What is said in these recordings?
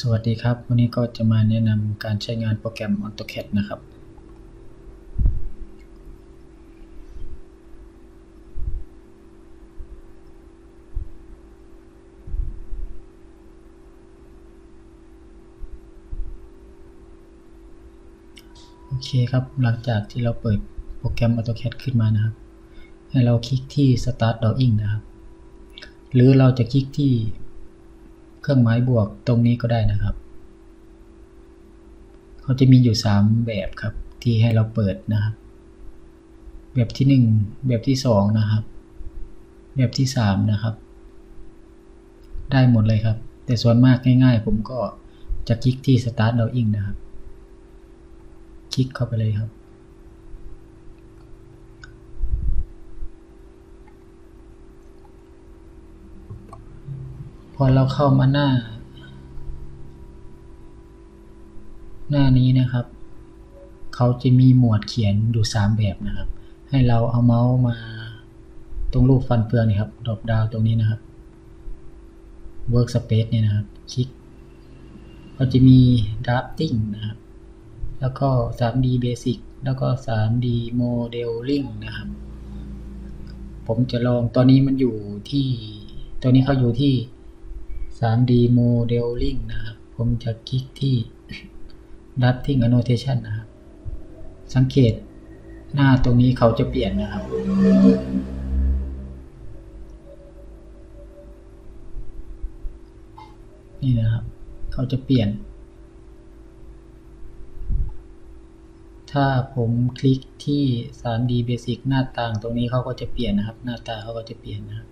สวัสดีครับ วันนี้ก็จะมาแนะนำการใช้งานโปรแกรม AutoCAD นะครับ โอเคครับ หลังจากที่เราเปิดโปรแกรม AutoCAD ขึ้นมานะครับ ให้เราคลิกที่ Start Drawing นะครับ หรือเราจะคลิกที่ เครื่องหมายบวกตรงนี้ก็ได้นะครับ เขาจะมีอยู่ 3 แบบครับ ที่ให้เราเปิดนะครับ แบบที่ 1 แบบที่ 2 นะครับ แบบที่ 3 นะครับ ได้หมดเลยครับ แต่ส่วนมากง่ายๆ ผมก็จะคลิกที่ Start Drawing นะครับ คลิกเข้าไปเลยครับ พอเราเข้ามาหน้า หน้านี้นะครับ เขาจะมีหมวดเขียนอยู่ 3 แบบนะครับ ให้เราเอาเมาส์มาตรงรูปฟันเฟืองนี่ครับดรอปดาวตรงนี้นะครับ Workspace เนี่ยนะครับ คลิก ก็จะมี Drafting นะครับ แล้วก็ 3D Basic แล้วก็ 3D Modeling นะครับ ผมจะลองตอนนี้มันอยู่ที่ ตัวนี้เขาอยู่ที่ 3D Modeling นะครับ ผมจะคลิกที่ Drafting Annotation นะครับ สังเกตหน้าตรงนี้เขาจะเปลี่ยนนะครับ นี่นะครับ เขาจะเปลี่ยน ถ้าผมคลิกที่ 3D Basic หน้าต่างตรงนี้เขาก็จะเปลี่ยนนะครับ หน้าตาเขาก็จะเปลี่ยนนะครับ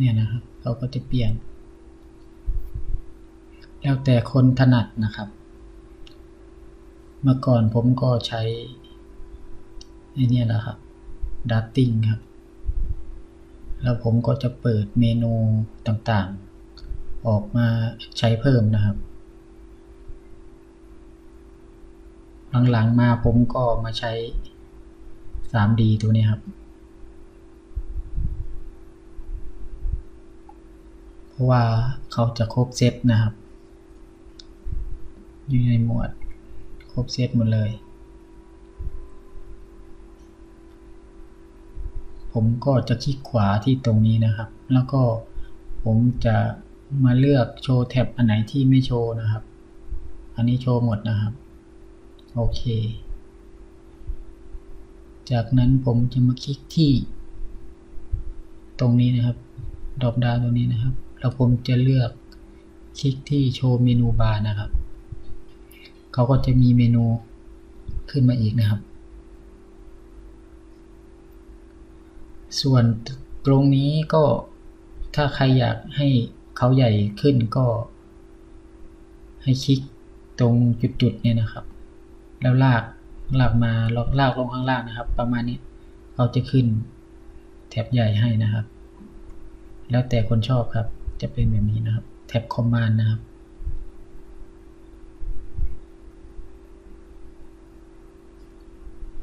เนี่ยนะครับเขาก็จะเปลี่ยน แล้วแต่คนถนัดนะครับ เมื่อก่อนผมก็ใช้ไอ้นี่แหละครับ Darting ครับ แล้วผมก็จะเปิดเมนูต่างๆ ออกมาใช้เพิ่มนะครับ หลังๆมาผมก็มาใช้ 3D ตัวนี้ครับ เพ ราะว่าเขาจะครบเซตนะครับ อยู่ในหมวดครบเซตหมดเลย ผมก็จะคลิกขวาที่ตรงนี้นะครับ แล้วก็ผมจะมาเลือกโชว์แท็บอันไหนที่ไม่โชว์นะครับ อันนี้โชว์หมดนะครับ โอเค จากนั้นผมจะมาคลิกที่ ตรงนี้นะครับ ดรอปดาวตรงนี้นะครับ แล้วผมจะเลือกคลิกที่โชว์เมนูบาร์นะครับเขาก็จะมีเมนูขึ้นมาอีกนะครับ ส่วนตรงนี้ก็ถ้าใครอยากให้เขาใหญ่ขึ้นก็ ให้คลิกตรงจุดๆเนี่ยนะครับ แล้วลากลากมาลากลากลงข้างล่างนะครับ ประมาณนี้เขาจะขึ้นแท็บใหญ่ให้นะครับ แล้วแต่คนชอบครับ จะเป็นแบบนี้นะครับ แท็บคอมมานด์นะครับ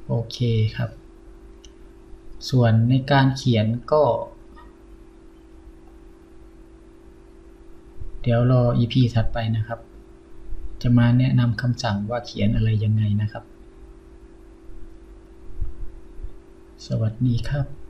โอเคครับ ส่วนในการเขียนก็ เดี๋ยวรอ EP ถัดไปนะครับ จะมาแนะนำคำสั่งว่าเขียนอะไรยังไงนะครับ สวัสดีครับ